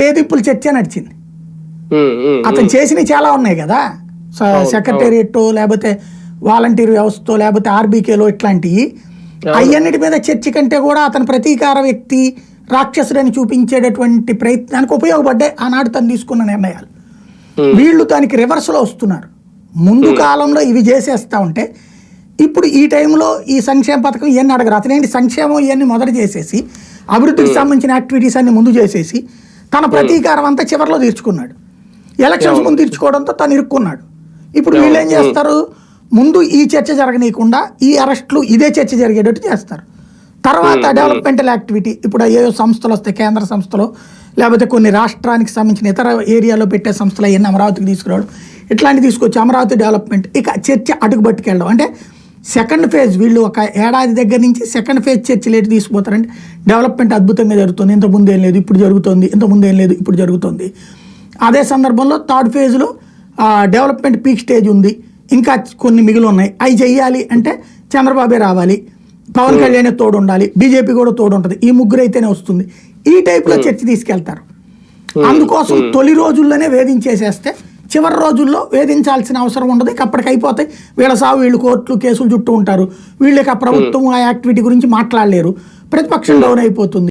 వేధింపులు చర్చ నడిచింది. అతను చేసినవి చాలా ఉన్నాయి కదా. సెక్రటేరియట్ లేకపోతే వాలంటీర్ వ్యవస్థతో లేకపోతే ఆర్బీకేలో ఇట్లాంటివి అయ్యన్నిటి మీద చర్చ కంటే కూడా అతను ప్రతీకార వ్యక్తి రాక్షసుడని చూపించేటటువంటి ప్రయత్నానికి ఉపయోగపడ్డాయి ఆనాడు తను తీసుకున్న నిర్ణయాలు. వీళ్ళు దానికి రివర్స్లో వస్తున్నారు. ముందు కాలంలో ఇవి చేసేస్తా ఉంటే ఇప్పుడు ఈ టైంలో ఈ సంక్షేమ పథకం ఇవన్నీ అడగరు. అతనేంటి సంక్షేమం ఇవన్నీ మొదట చేసేసి అభివృద్ధికి సంబంధించిన యాక్టివిటీస్ అన్ని ముందు చేసేసి తన ప్రతీకారం అంతా చివరిలో తీర్చుకున్నాడు. ఎలక్షన్స్ ముందు తీర్చుకోవడంతో తను ఇరుక్కున్నాడు. ఇప్పుడు వీళ్ళు ఏం చేస్తారు? ముందు ఈ చర్చ జరగనీయకుండా ఈ అరెస్టులు ఇదే చర్చ జరిగేటట్టు చేస్తారు. తర్వాత డెవలప్మెంటల్ యాక్టివిటీ ఇప్పుడు ఏ సంస్థలు వస్తాయి కేంద్ర సంస్థలు లేకపోతే కొన్ని రాష్ట్రానికి సంబంధించిన ఇతర ఏరియాలో పెట్టే సంస్థలు అవన్నీ అమరావతికి తీసుకురావడం ఇట్లాంటివి తీసుకొచ్చి అమరావతి డెవలప్మెంట్ ఇక చర్చ అడుగు పట్టుకెళ్ళడం అంటే సెకండ్ ఫేజ్ వీళ్ళు ఒక ఏడాది దగ్గర నుంచి సెకండ్ ఫేజ్ చర్చలు ఎటు తీసుకుపోతారంటే డెవలప్మెంట్ అద్భుతంగా జరుగుతుంది. ఇంత ముందు ఏం లేదు ఇప్పుడు జరుగుతుంది. ఇంత ముందు ఏం లేదు ఇప్పుడు జరుగుతుంది. అదే సందర్భంలో థర్డ్ ఫేజ్లో డెవలప్మెంట్ పీక్ స్టేజ్ ఉంది. ఇంకా కొన్ని మిగిలి ఉన్నాయి. అవి చెయ్యాలి అంటే చంద్రబాబే రావాలి. పవన్ కళ్యాణ్ తోడు ఉండాలి బీజేపీ కూడా తోడు ఉంటుంది ఈ ముగ్గురు అయితేనే వస్తుంది. ఈ టైప్లో చర్చ తీసుకెళ్తారు. అందుకోసం తొలి రోజుల్లోనే వేధించేసేస్తే చివరి రోజుల్లో వేధించాల్సిన అవసరం ఉండదు ఇక అప్పటికి అయిపోతాయి. వీళ్ళ సాగు వీళ్ళు కోర్టులు కేసులు చుట్టూ ఉంటారు. వీళ్ళకి ఆ ప్రభుత్వం ఆ యాక్టివిటీ గురించి మాట్లాడలేరు. ప్రతిపక్షం డౌన్ అయిపోతుంది.